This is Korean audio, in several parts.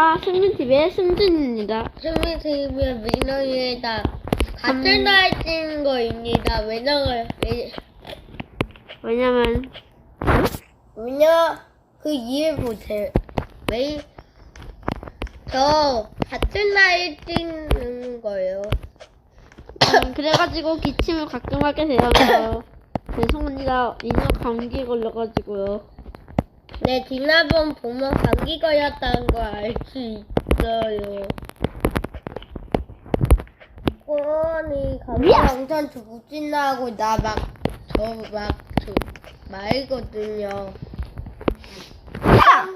안녕하세요. 승민TV의 승준입니다. 승민 TV의 민원이다. 같은 음. 날 찍은 거입니다. 왜냐면 왜, 왜냐면, 왜냐 그 이해 못해. 왜? 저 같은 날 찍는 거예요. 음, 그래가지고 기침을 가끔 하게 되어서 죄송합니다. 인형 감기 걸려가지고요. 네, 지난번 보면 감기 걸렸다는 걸알수 있어요. 꼬니 감기. 엄청 조진나고 나 막 저막 말거든요. 야!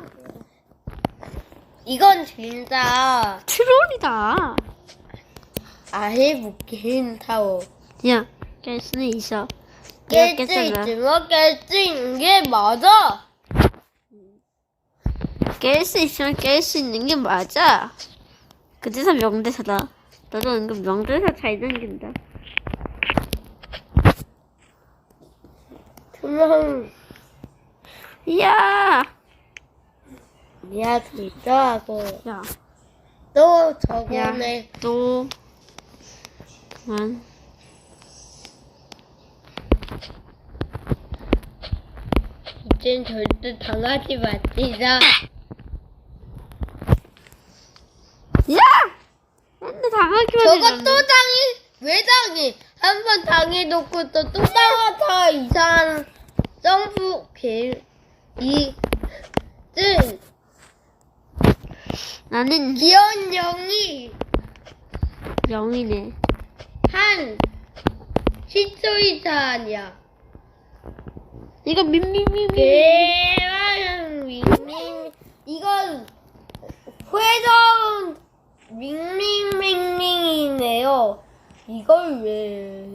이건 진짜 트롤이다. 아예 못깬 타워. 야, 깰 수는 있어. 깰수 깼잖아. 있지만 깰 수 있는 게 맞아. 깰 수 있으면 깰 수 있는 게 맞아. 그 대사 명대사다. 너도 은근 명대사 잘 남긴다. 그럼 이야! 미할 수 있어 하고 야, 또 야, 저번에 또, 그만. 이젠 절대 당하지 마시자. 야! 맨날 당하기만 저거 해줬네. 또 당해 왜 당해? 한 번 당해놓고 또또 당하 다 이상한 점프 개이뜬 나는 귀여운 영이 영이네. 한 10초 이상이야. 이거 민민민민. 개랑 밍밍 이건 회전 밍밍밍밍 이걸 왜?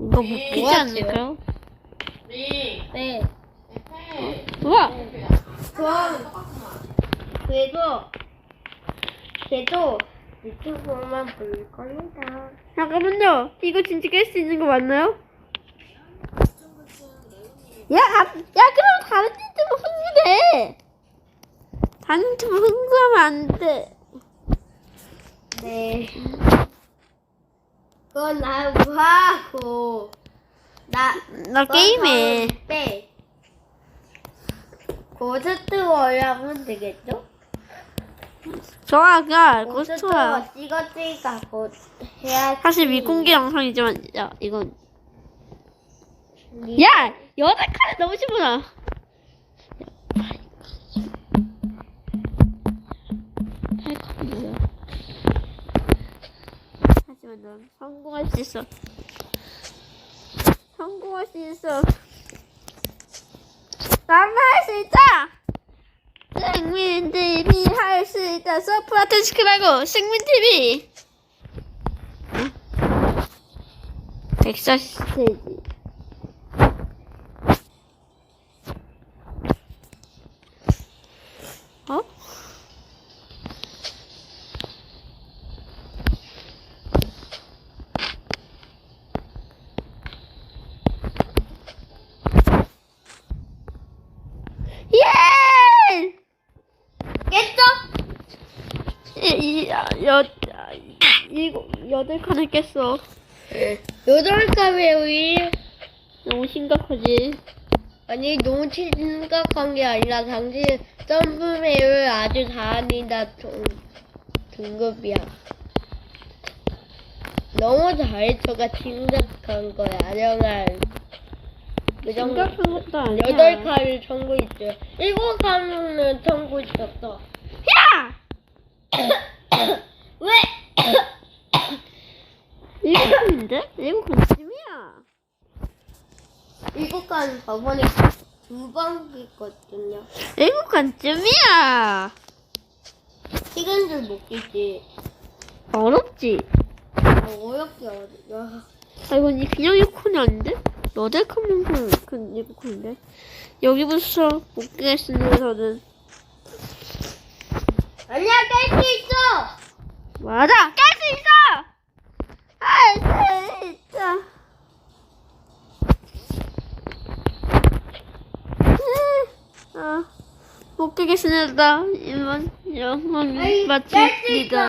이거 웃기지 뭐하세요? 않을까요? 네. 우와! 그럼 그래도 그래도 유튜브만 볼 겁니다. 잠깐만요. 이거 진짜 깰 수 있는 거 맞나요? 야, 아, 야, 그럼 다른 유튜브 흥분해. 다른 유튜브 흥분하면 안 돼. 네. 그건 나하고 하고 나 나 게임해. 네. 고스트 워를 하면 되겠죠? 좋아, 그냥 고스트 고스트야. 워 찍었으니까 곧 해야지. 사실 미공개 영상이지만, 야, 이건. 야! 여덟 칸 너무 심하다. 팔칸 뭐야? 넌 성공할 수 있어. 성공할 수 있어. 나만 할수 있다! 승민 TV 할 수 있다. 서프라트 시키라고 승민 TV. 140 스테이지. 어? 예! 깼죠? 이, 이, 여, 여, 일곱, 여덟 칸을 깼어. 여덟 칸의 우리 너무 심각하지. 아니 너무 심각한 게 아니라 당신 점프맵을 아주 잘한다 등, 등급이야. 너무 잘해줘가 심각한 거야. 영한 그 정도. 심각한 것도 아니야. 여덟 칸을 청구했죠. 일곱 칸은 청구했었어. 야! 왜? 칸인데? 일곱 칸쯤이야. 일곱 칸 저번에 두번 했거든요. 일곱 칸쯤이야. 식은 줄못 끼지. 어렵지? 어, 어렵게 어려. 아, 이건 이 그냥 칸이 아닌데? 칸만 그, 칸인데? 여기부터 못 깨겠습니다, 저는. 아니야, 깰 수 있어! 맞아! 깰 수 있어! 있어! 음, 아, 못 깨겠습니다. 이만 영상 마칩니다.